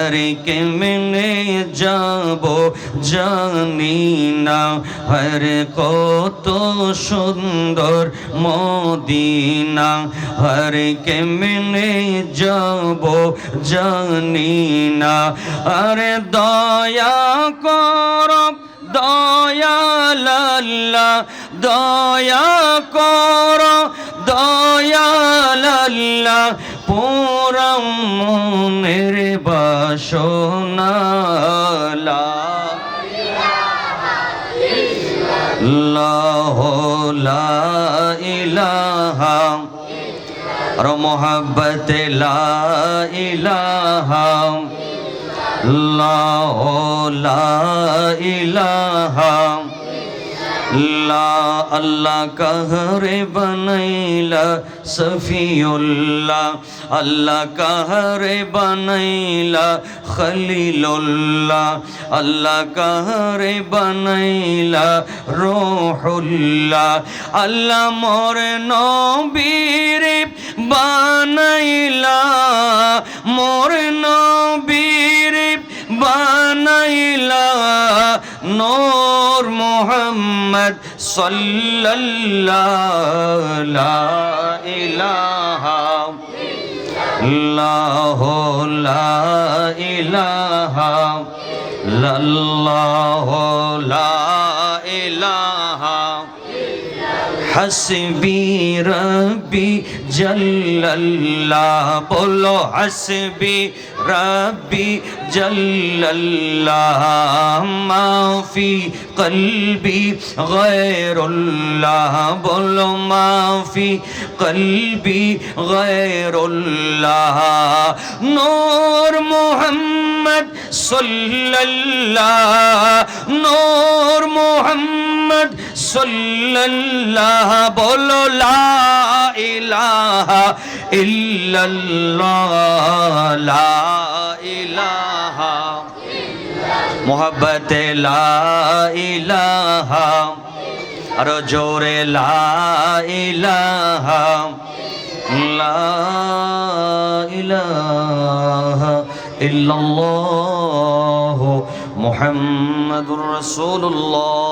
হরে কেমনে যাব জানি না হরে কত সুন্দর মদিনা হরে কেমনে যাব জানি না আরে দয়া কর দয়াল আল্লাহ দয়া কর দয়াল আল্লাহ পুরম মনের বাসনা লা লাহ লা ইলাহা। আর মোহাব্বত লা ইলাহা। লাহ লা ইলাহা। اللہ اللہ قہر بنیلا صفی اللہ اللہ قہر بنیلا خلیل اللہ اللہ قہر بنیلا روح اللہ اللہ مور نبیر بنیلا مور نبیر بنیلا نو মোহাম্মদ সাল্লাল্লাহু ইলাহা ইল্লাহ লা ইলাহা লাল্লাহ লা হসবি রবি জল্লাল্লাহ, বলো হসবি রবি জল্লাল্লাহ, মাফি কলবি গয়রুল্লাহ, বলো মাফি কলবি গয়রুল্লাহ। নূর মোহাম্মদ সাল্লাল্লাহ। নূর মোহাম্মদ সাল্লাল্লাহ বলো লা ইলাহা ইল্লাল্লাহ, লা ইলাহা। মোহাব্বত লা ইলাহা। আর জোরে লা ইলাহা। লা ইলাহা ইল্লাল্লাহ। محمد رسول الله.